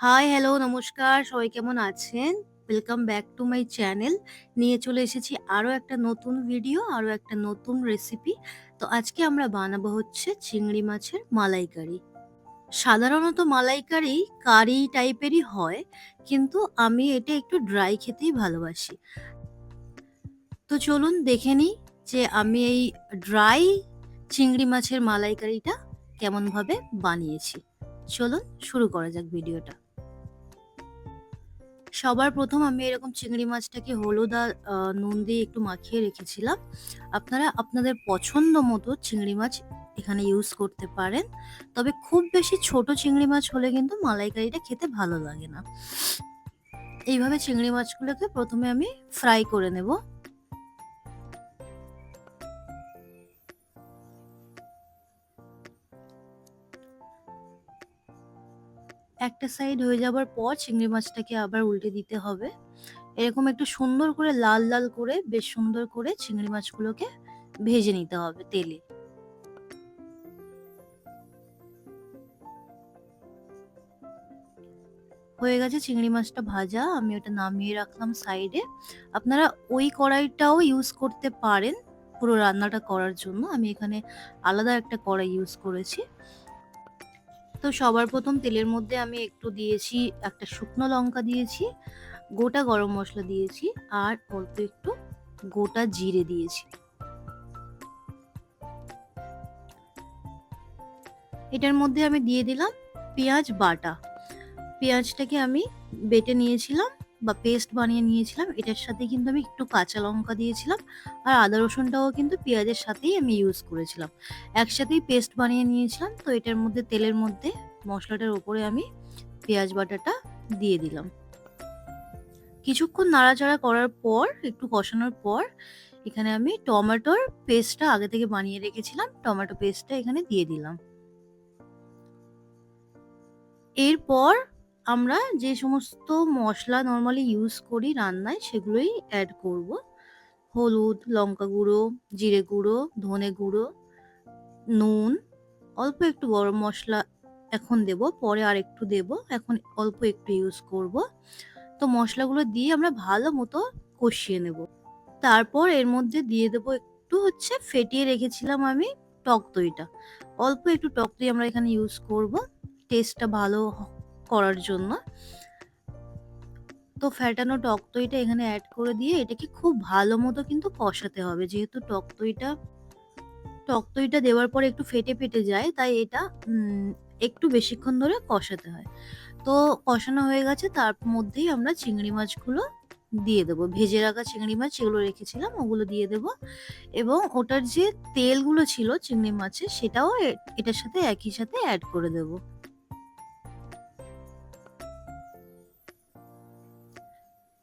High, hello, নমস্কার। সবাই কেমন আছেন? Welcome back to my channel. নিয়ে চলে এসেছি আরও একটা নতুন ভিডিও, আরও একটা নতুন রেসিপি। তো আজকে আমরা বানাবো হচ্ছে চিংড়ি মাছের মালাইকারি। সাধারণত মালাইকারি কারি টাইপেরই হয়, কিন্তু আমি এটা একটু ড্রাই খেতেই ভালোবাসি। তো চলুন দেখে নিই যে আমি এই ড্রাই চিংড়ি মাছের মালাইকারিটা কেমনভাবে বানিয়েছি। চলুন শুরু করা যাক ভিডিওটা। সবার প্রথম আমি এরকম চিংড়ি মাছটাকে হলুদ আর নুন দিয়ে একটু মাখিয়ে রেখেছিলাম। আপনারা আপনাদের পছন্দ মতো চিংড়ি মাছ এখানে ইউজ করতে পারেন। তবে খুব বেশি ছোট চিংড়ি মাছ হলে কিন্তু মালাইকারিটা খেতে ভালো লাগে না। এইভাবে চিংড়ি মাছগুলোকে প্রথমে আমি ফ্রাই করে নেব। একটা সাইড হয়ে যাবার পর চিংড়ি মাছটাকে আবার উল্টে দিতে হবে। এরকম একটু সুন্দর করে লাল, লাল করে বেশ সুন্দর করে চিংড়ি মাছগুলোকে ভেজে নিতে হবে তেলে। হয়ে গেছে চিংড়ি মাছটা ভাজা। আমি ওটা নামিয়ে রাখলাম সাইডে। আপনারা ওই কড়াইটাও ইউজ করতে পারেন পুরো রান্নাটা করার জন্য। আমি এখানে আলাদা একটা কড়াই ইউজ করেছি। তো সবার প্রথম তেলের মধ্যে আমি একটু দিয়েছি একটা শুকনো লঙ্কা দিয়েছি, গোটা গরম মশলা দিয়েছি আর অল্প একটু গোটা জিরে দিয়েছি। এটার মধ্যে আমি দিয়ে দিলাম পেঁয়াজ বাটা। পেঁয়াজটাকে আমি বেটে নিয়েছিলাম বা পেস্ট বানিয়ে নিয়েছিলাম। এটার সাথে কিন্তু আমি একটু কাঁচা লঙ্কা দিয়েছিলাম। আর আদা রসুনটাও কিন্তু পেঁয়াজের সাথেই আমি ইউজ করেছিলাম। একসাথেই পেস্ট বানিয়ে নিয়েছিলাম। তো এটার মধ্যে তেলের মধ্যে মশলাটার উপরে আমি পেঁয়াজ বাটাটা দিয়ে দিলাম। কিছুক্ষণ নাড়াচাড়া করার পর, একটু কষানোর পর এখানে আমি টমেটোর পেস্টটা আগে থেকে বানিয়ে রেখেছিলাম। টমেটো পেস্টটা এখানে দিয়ে দিলাম। এরপর আমরা যে সমস্ত মশলা নর্মালি ইউজ করি রান্নায় সেগুলোই অ্যাড করব। হলুদ, লঙ্কা গুঁড়ো, জিরে গুঁড়ো, ধনে গুঁড়ো, নুন, অল্প একটু গরম মশলা এখন দেব, পরে আরেকটু দেব। এখন অল্প একটু ইউজ করব। তো মশলাগুলো দিয়ে আমরা ভালো মতো কষিয়ে নেব। তারপর এর মধ্যে দিয়ে দেব একটু হচ্ছে ফেটিয়ে রেখেছিলাম আমি টক দইটা। অল্প একটু টক দই আমরা এখানে ইউজ করব টেস্টটা ভালো করার জন্য। তো ফ্যাটানো টক দইটা এখানে অ্যাড করে দিয়ে এটাকে খুব ভালো মতো কিন্তু কষাতে হবে। যেহেতু টক দইটা টক দইটা দেওয়ার পরে একটু ফেটে, ফেটে যায় তাই এটা একটু বেশিক্ষণ ধরে কষাতে হয়। তো কষানো হয়ে গেছে তার মধ্যেই আমরা চিংড়ি মাছগুলো দিয়ে দেব। ভেজে রাখা চিংড়ি মাছ যেগুলো রেখেছিলাম ওগুলো দিয়ে দেব এবং ওটার যে তেলগুলো ছিল চিংড়ি মাছের সেটাও এটার সাথে একই সাথে অ্যাড করে দেব।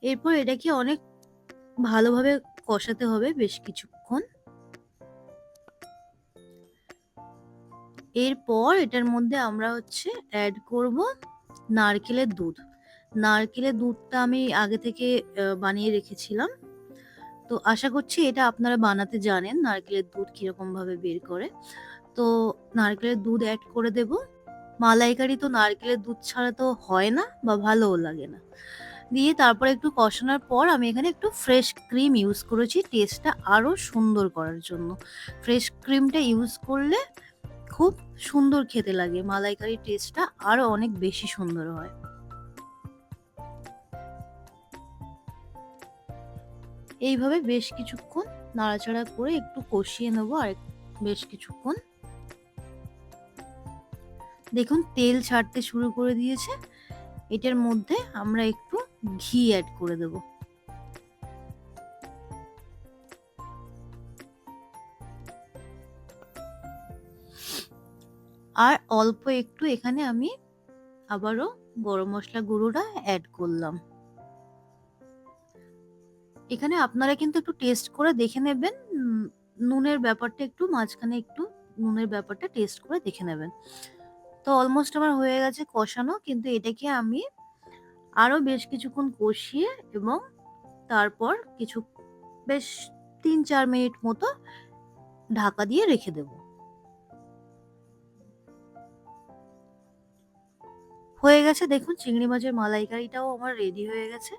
এরপর এটাকে অনেক ভালোভাবে কষাতে হবে বেশ কিছুক্ষণ। এরপর এটার মধ্যে আমরা হচ্ছে অ্যাড করব নারকেলের দুধ। নারকেলের দুধটা আমি আগে থেকে বানিয়ে রেখেছিলাম। তো আশা করছি এটা আপনারা বানাতে জানেন নারকেলের দুধ কিরকমভাবে বের করে। তো নারকেলের দুধ অ্যাড করে দেব। মালাইকারি তো নারকেলের দুধ ছাড়া তো হয় না বা ভালোও লাগে না। দিয়ে তারপরে একটু কষানোর পর আমি এখানে একটু ফ্রেশ ক্রিম ইউজ করেছি টেস্টটা আরও সুন্দর করার জন্য। ফ্রেশ ক্রিমটা ইউজ করলে খুব সুন্দর খেতে লাগে। মালাইকারির টেস্টটা আরও অনেক বেশি সুন্দর হয়। এইভাবে বেশ কিছুক্ষণ নাড়াচাড়া করে একটু কষিয়ে নেব আরেক বেশ কিছুক্ষণ। দেখুন তেল ছাড়তে শুরু করে দিয়েছে। এটার মধ্যে আমরা একটু ঘি অ্যাড করে দেব। আর অল্প একটু এখানে আমি আবারও গরম মশলা গুঁড়োটা অ্যাড করলাম। এখানে আপনারা কিন্তু একটু টেস্ট করে দেখে নেবেন। নুনের ব্যাপারটা একটু, মাঝখানে একটু নুনের ব্যাপারটা টেস্ট করে দেখে নেবেন। তো অলমোস্ট আমার হয়ে গেছে কষানো, কিন্তু এটাকে আমি আরও বেশ কিছুক্ষণ কষিয়ে এবং তারপর কিছু বেশ ৩-৪ মিনিট মতো ঢাকা দিয়ে রেখে দেব। হয়ে গেছে দেখুন চিংড়ি মাছের মালাইকারিটাও আমার রেডি হয়ে গেছে।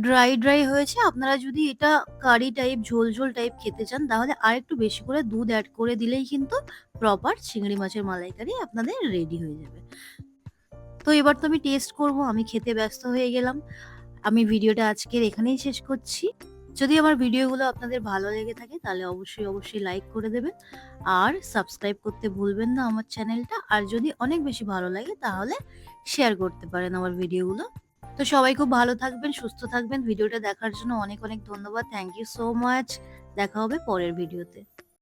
ড্রাই ড্রাই হয়েছে। আপনারা যদি এটা কারি টাইপ ঝোল ঝোল টাইপ খেতে চান, তাহলে আর একটু বেশি করে দুধ অ্যাড করে দিলেই কিন্তু প্রপার চিংড়ি মাছের মালাইকারি আপনাদের রেডি হয়ে যাবে। তো এবার তো আমি টেস্ট করব, আমি খেতে ব্যস্ত হয়ে গেলাম। আমি ভিডিওটা আজকের এখানেই শেষ করছি। যদি আমার ভিডিওগুলো আপনাদের ভালো লেগে থাকে, তাহলে অবশ্যই অবশ্যই লাইক করে দেবেন। আর সাবস্ক্রাইব করতে ভুলবেন না আমার চ্যানেলটা আর যদি অনেক বেশি ভালো লাগে, তাহলে শেয়ার করতে পারেন আমার ভিডিওগুলো। তো সবাই খুব ভালো থাকবেন, সুস্থ থাকবেন। ভিডিওটা দেখার জন্য অনেক অনেক ধন্যবাদ। থ্যাংক ইউ সো মাচ দেখা হবে পরের ভিডিওতে।